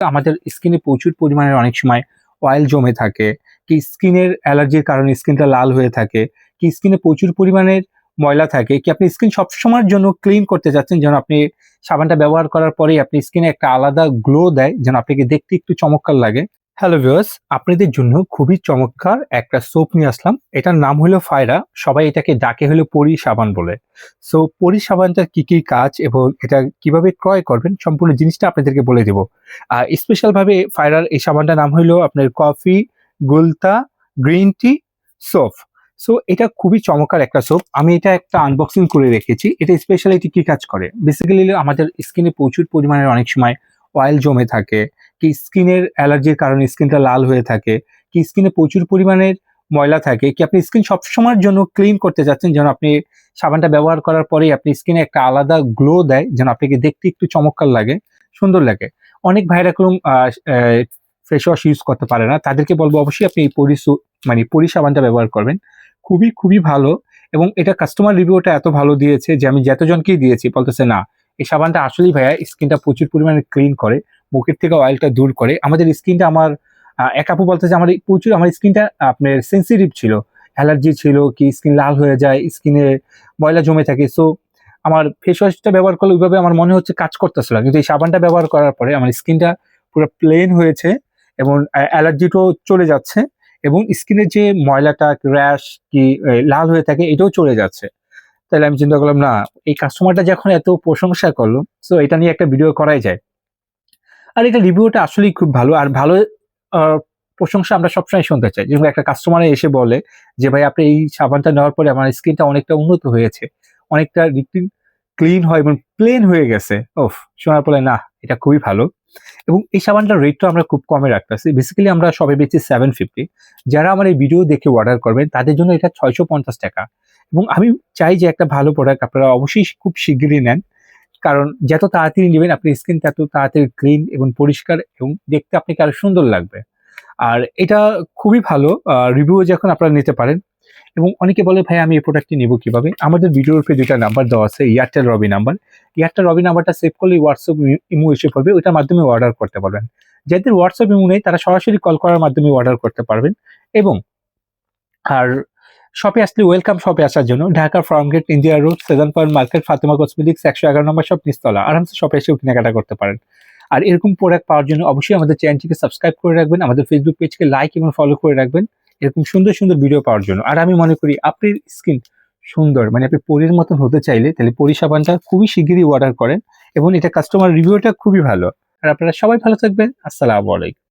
আমাদের স্কিনে প্রচুর পরিমাণের অনেক সময় অয়েল জমে থাকে, কি স্কিনের অ্যালার্জির কারণে স্কিনটা লাল হয়ে থাকে, কি স্কিনে প্রচুর পরিমাণের ময়লা থাকে, কি আপনি স্কিন সবসময়ের জন্য ক্লিন করতে যাচ্ছেন, যেন আপনি সাবানটা ব্যবহার করার পরেই আপনি স্কিনে একটা আলাদা গ্লো দেয়, যেন আপনাকে দেখতে একটু চমৎকার লাগে। হ্যালো ভিউয়ার্স, আপনাদের জন্য খুবই চমৎকার একটা সোপ নিয়ে আসলাম। এটার নাম হলো ফায়রা। সবাই এটাকে ডাকে হলো পরি সাবান বলে। সো পরি সাবানটার কি কি কাজ এবং এটা কীভাবে ক্রয় করবেন সম্পূর্ণ জিনিসটা আপনাদেরকে বলে দেবো। আর স্পেশাল ভাবে ফায়রার এই সাবানটার নাম হলো আপনার কফি গুলতা গ্রিন টি সোপ সো এটা খুবই চমৎকার একটা সোপ আমি এটা একটা আনবক্সিং করে রেখেছি। এটা স্পেশালি এটি কি কাজ করে? বেসিক্যালি আমাদের স্কিনে প্রচুর পরিমাণের অনেক সময় অয়েল জমে থাকে। কি স্কিনের অ্যালার্জির কারণে স্কিনটা লাল হয়ে থাকে, কি স্কিনে প্রচুর পরিমাণের ময়লা থাকে, কি আপনি স্কিন সবসময়ের জন্য ক্লিন করতে চাচ্ছেন যেন আপনি সাবানটা ব্যবহার করার পরেই আপনি স্কিনে একটা আলাদা গ্লো দেয়, যেন আপনাকে দেখতে একটু চমৎকার লাগে, সুন্দর লাগে। অনেক ভাইরা ফেস ওয়াশ ইউজ করতে পারে না, তাদেরকে বলব অবশ্যই আপনি এই পরি মানে পরি সাবানটা ব্যবহার করবেন। খুবই খুবই ভালো এবং এটা কাস্টমার রিভিউটা এত ভালো দিয়েছে যে আমি যতজনকেই দিয়েছি, বলতেছে না এই সাবানটা আসলেই ভাইয়া স্কিনটা প্রচুর পরিমাণে ক্লিন করে মুখের থেকে অয়েলটা দূর করে। আমাদের স্কিনটা আমার এক আপু বলতেছে আমার এই প্রচুর, আমার স্কিনটা আপনার সেন্সিটিভ ছিল অ্যালার্জি ছিল কি স্কিন লাল হয়ে যায়, স্কিনে ময়লা জমে থাকে। সো আমার ফেস ওয়াশটা ব্যবহার করলে ওইভাবে আমার মনে হচ্ছে কাজ করতেছিল। কিন্তু এই সাবানটা ব্যবহার করার পরে আমার স্কিনটা পুরো প্লেন হয়েছে এবং অ্যালার্জিটাও চলে যাচ্ছে এবং স্কিনের যে ময়লাটা র্যাশ কি লাল হয়ে থাকে, এটাও চলে যাচ্ছে। তাহলে আমি চিন্তা করলাম, না, এই কাস্টমারটা যখন এত প্রশংসা করল সো এটা নিয়ে একটা ভিডিও করাই যায়। আর এটা রিভিউটা আসলেই খুব ভালো, আর ভালো প্রশংসা আমরা সবসময় শুনতে চাই। যেমন একটা কাস্টমার এসে বলে যে, ভাই, আপনি এই সাবানটা নেওয়ার পরে আমার স্কিনটা অনেকটা উন্নত হয়েছে। অনেকটা ক্লিন হয় এবং প্লেন হয়ে গেছে। ওফ, শোনার পরে, না, এটা খুবই ভালো। এবং এই সাবানটার রেটটা আমরা খুব কমে রাখতেছি। বেসিক্যালি আমরা সবে বেচি সেভেন ফিফটি যারা আমার এই ভিডিও দেখে অর্ডার করবেন, তাদের জন্য এটা ছয়শো পঞ্চাশ টাকা। এবং আমি চাই যে একটা ভালো প্রোডাক্ট আপনারা অবশ্যই খুব শিগগিরই নেন। কারণ যত তাড়াতাড়ি নেবেন, আপনার স্কিন তত তাড়াতাড়ি ক্লিন এবং পরিষ্কার এবং দেখতে আপনাকে আরও সুন্দর লাগবে। আর এটা খুবই ভালো রিভিউ যখন আপনারা নিতে পারেন। এবং অনেকে বলে, ভাই, আমি এই প্রোডাক্টটি নেব কীভাবে? আমাদের ভিডিওর উপরে দুইটা নাম্বার দেওয়া আছে Airtel Robi number Airtel Robi নাম্বারটা সেভ করলে হোয়াটসঅ্যাপ ইমো এসে পড়বে ওইটার মাধ্যমে অর্ডার করতে পারবেন। যাদের হোয়াটসঅ্যাপ ইমো নেই, তারা সরাসরি কল করার মাধ্যমে অর্ডার করতে পারবেন। এবং, আর শপে আসলে ওয়েলকাম শপে আসার জন্য। Dhaka Farmgate India road seven point market Fatema cosmetics একশো এগারো নম্বর শপ নিস্তলা আরামসে শপে এসেও কেনাকাটা করতে পারেন। আর এরকম প্রোডাক্ট পাওয়ার জন্য অবশ্যই আমাদের চ্যানেলটিকে সাবস্ক্রাইব করে রাখবেন, আমাদের ফেসবুক পেজকে লাইক এবং ফলো করে রাখবেন। এরকম সুন্দর সুন্দর ভিডিও পাওয়ার জন্য। আর আমি মনে করি আপনার স্কিন সুন্দর মানে আপনি পরীর মতন হতে চাইলে তাহলে পরি সাবানটা খুবই শিগগিরই অর্ডার করেন। এবং এটা কাস্টমার রিভিউটা খুবই ভালো। আর আপনারা সবাই ভালো থাকবেন। আসসালামু আলাইকুম।